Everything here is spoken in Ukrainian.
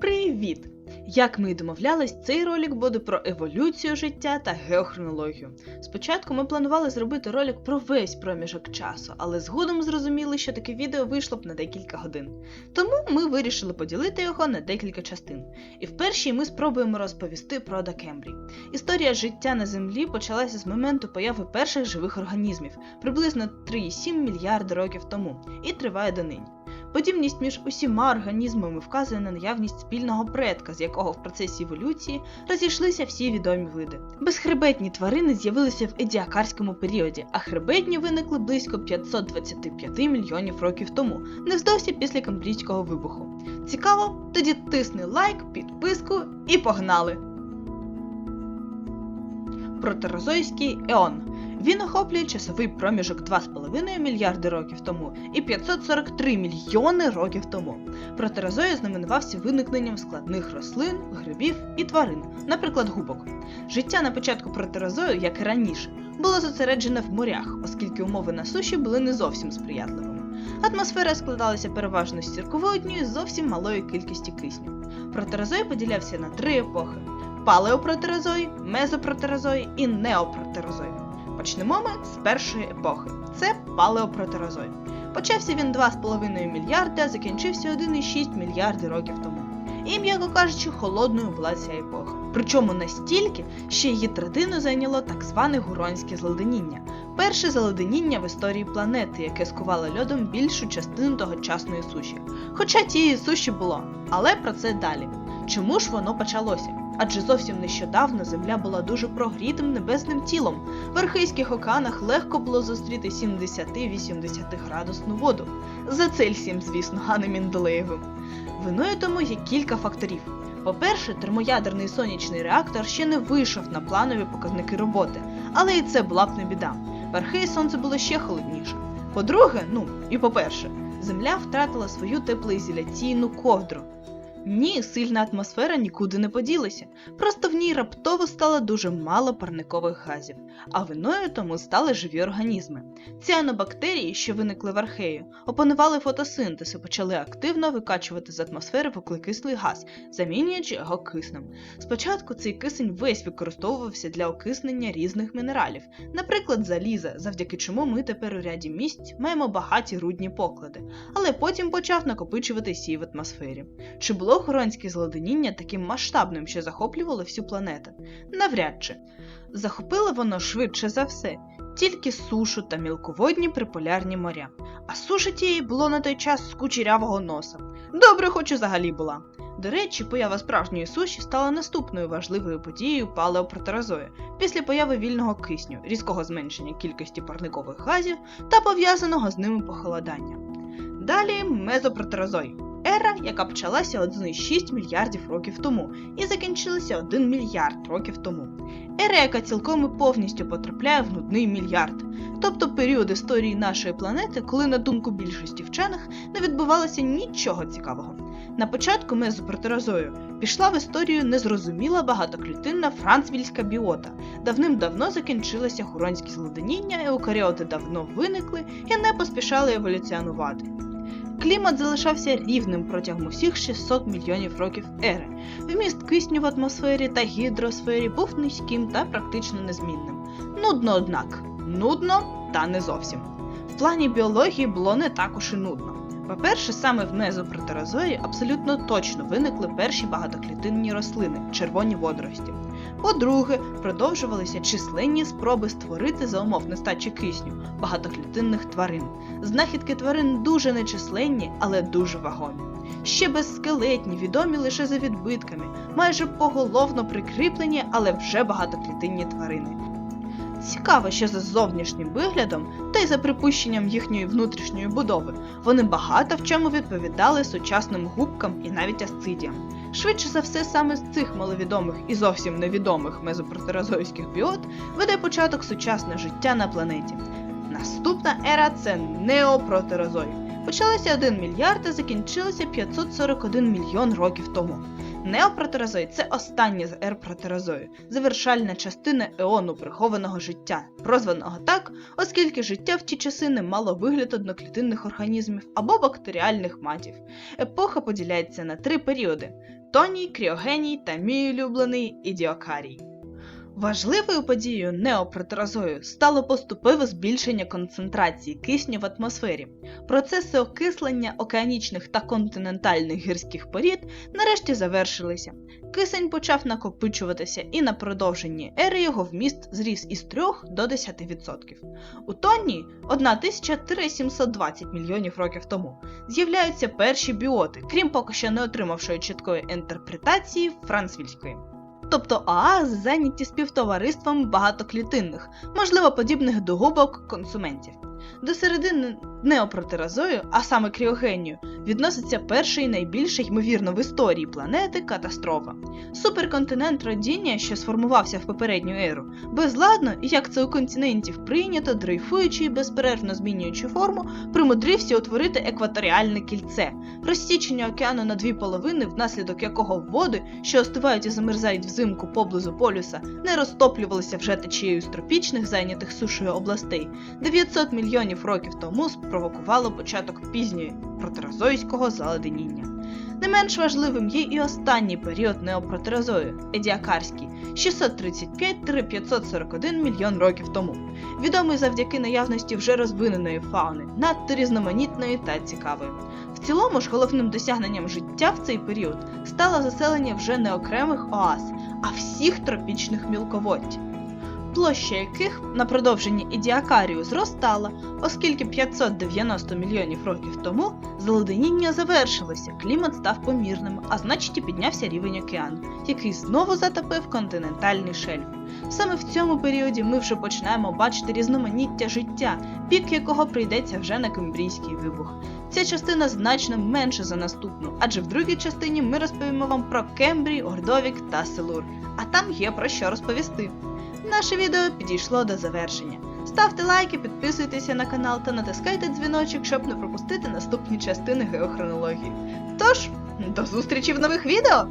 Привіт! Як ми і домовлялись, цей ролик буде про еволюцію життя та геохронологію. Спочатку ми планували зробити ролик про весь проміжок часу, але згодом зрозуміли, що таке відео вийшло б на декілька годин. Тому ми вирішили поділити його на декілька частин. І в першій ми спробуємо розповісти про Докембрій. Історія життя на Землі почалася з моменту появи перших живих організмів приблизно 3,7 мільярди років тому і триває донині. Подібність між усіма організмами вказує на наявність спільного предка, з якого в процесі еволюції розійшлися всі відомі види. Безхребетні тварини з'явилися в едіакарському періоді, а хребетні виникли близько 525 мільйонів років тому, невздовзі після Камбрійського вибуху. Цікаво? Тоді тисни лайк, підписку і погнали! Протерозойський еон. Він охоплює часовий проміжок 2,5 мільярди років тому і 543 мільйони років тому. Протерозой знаменувався виникненням складних рослин, грибів і тварин, наприклад, губок. Життя на початку протерозою, як і раніше, було зосереджене в морях, оскільки умови на суші були не зовсім сприятливими. Атмосфера складалася переважно з сірководньої з зовсім малої кількості кисню. Протерозой поділявся на три епохи: палеопротерозой, мезопротерозой і неопротерозой. Почнемо ми з першої епохи. Це палеопротерозой. Почався він 2,5 мільярди, а закінчився 1,6 мільярди років тому. І, м'яко кажучи, холодною була ця епоха. Причому настільки, що її третину зайняло так зване гуронське заледеніння. Перше заледеніння в історії планети, яке скувало льодом більшу частину тогочасної суші. Хоча тієї суші було, але про це далі. Чому ж воно почалося? Адже зовсім нещодавно Земля була дуже прогрітим небесним тілом. В Архейських океанах легко було зустріти 70-80 градусну воду. За Цельсієм, звісно, а не Менделеєвим. Виною тому є кілька факторів. По-перше, термоядерний сонячний реактор ще не вийшов на планові показники роботи, але і це була б не біда. В Археї сонце було ще холодніше. По-друге, ну і по-перше, Земля втратила свою теплоізоляційну ковдру. Ні, сильна атмосфера нікуди не поділася, просто в ній раптово стало дуже мало парникових газів, а виною тому стали живі організми. Ціанобактерії, що виникли в архею, опанували фотосинтез і почали активно викачувати з атмосфери вуглекислий газ, замінюючи його киснем. Спочатку цей кисень весь використовувався для окиснення різних мінералів, наприклад, заліза, завдяки чому ми тепер у ряді місць маємо багаті рудні поклади, але потім почав накопичувати сій в атмосфері. Чи було хуронське злоденіння таким масштабним, що захоплювало всю планету? Навряд чи. Захопило воно швидше за все, тільки сушу та мілководні приполярні моря. А суша тієї було на той час з кучерявого носа. Добре, хоч взагалі була. До речі, поява справжньої суші стала наступною важливою подією палеопротерозою після появи вільного кисню, різкого зменшення кількості парникових газів та пов'язаного з ними похолодання. Далі мезопротерозой. Ера, яка почалася 1,6 мільярдів років тому і закінчилася 1 мільярд років тому. Ера, яка цілком і повністю потрапляє в нудний мільярд, тобто період історії нашої планети, коли, на думку більшості вчених, не відбувалося нічого цікавого. На початку мезопротерозою пішла в історію незрозуміла багатоклітинна францвільська біота. Давним-давно закінчилося хуронське зледеніння, еукаріоти давно виникли і не поспішали еволюціонувати. Клімат залишався рівним протягом усіх 600 мільйонів років ери. Вміст кисню в атмосфері та гідросфері був низьким та практично незмінним. Нудно, однак, нудно та не зовсім. В плані біології було не так уж і нудно. По-перше, саме в мезопротерозої абсолютно точно виникли перші багатоклітинні рослини червоні водорості. По-друге, продовжувалися численні спроби створити за умов нестачі кисню багатоклітинних тварин. Знахідки тварин дуже нечисленні, але дуже вагомі. Ще безскелетні, відомі лише за відбитками, майже поголовно прикріплені, але вже багатоклітинні тварини. Цікаво, що за зовнішнім виглядом, та й за припущенням їхньої внутрішньої будови, вони багато в чому відповідали сучасним губкам і навіть асцидіям. Швидше за все, саме з цих маловідомих і зовсім невідомих мезопротерозойських біот веде початок сучасне життя на планеті. Наступна ера це неопротерозой. Почалася 1 мільярд і закінчилася 541 мільйон років тому. Неопротерозой це остання з ер протерозою, завершальна частина еону прихованого життя, прозваного так, оскільки життя в ті часи не мало вигляд одноклітинних організмів або бактеріальних матів. Епоха поділяється на три періоди: Тоній, Кріогеній та мій улюблений Ідіокарій. Важливою подією неопротерозою стало поступове збільшення концентрації кисню в атмосфері. Процеси окислення океанічних та континентальних гірських порід нарешті завершилися. Кисень почав накопичуватися, і на продовженні ери його вміст зріс із 3 до 10%. У Тонні 1720 мільйонів років тому з'являються перші біоти, крім поки що не отримавшої чіткої інтерпретації францвільської. Тобто оази зайняті співтовариством багатоклітинних, можливо, подібних до губок консументів. До середини неопротерозою, а саме кріогенію, відноситься перша і найбільша ймовірно в історії планети катастрофа. Суперконтинент Родіння, що сформувався в попередню еру, безладно, як це у континентів прийнято, дрейфуючи і безперервно змінюючи форму, примудрився утворити екваторіальне кільце, розсічення океану на дві половини, внаслідок якого води, що остивають і замерзають взимку поблизу полюса, не розтоплювалися вже течією з тропічних зайнятих сушею областей. 900 мільйонів років тому спровокувало початок пізньої протерозойського заледеніння. Не менш важливим є і останній період неопротерозою Едіакарський 635-541 мільйон років тому, відомий завдяки наявності вже розвиненої фауни, надто різноманітної та цікавої. В цілому ж головним досягненням життя в цей період стало заселення вже не окремих оаз, а всіх тропічних мілководдів площа яких на продовженні Ідіакарію зростала, оскільки 590 мільйонів років тому заледеніння завершилося, клімат став помірним, а значить і піднявся рівень океану, який знову затопив континентальний шельф. Саме в цьому періоді ми вже починаємо бачити різноманіття життя, пік якого прийдеться вже на Кембрійський вибух. Ця частина значно менша за наступну, адже в другій частині ми розповімо вам про Кембрій, Ордовік та Селур, а там є про що розповісти. Наше відео підійшло до завершення. Ставте лайки, підписуйтеся на канал та натискайте дзвіночок, щоб не пропустити наступні частини геохронології. Тож, до зустрічі в нових відео!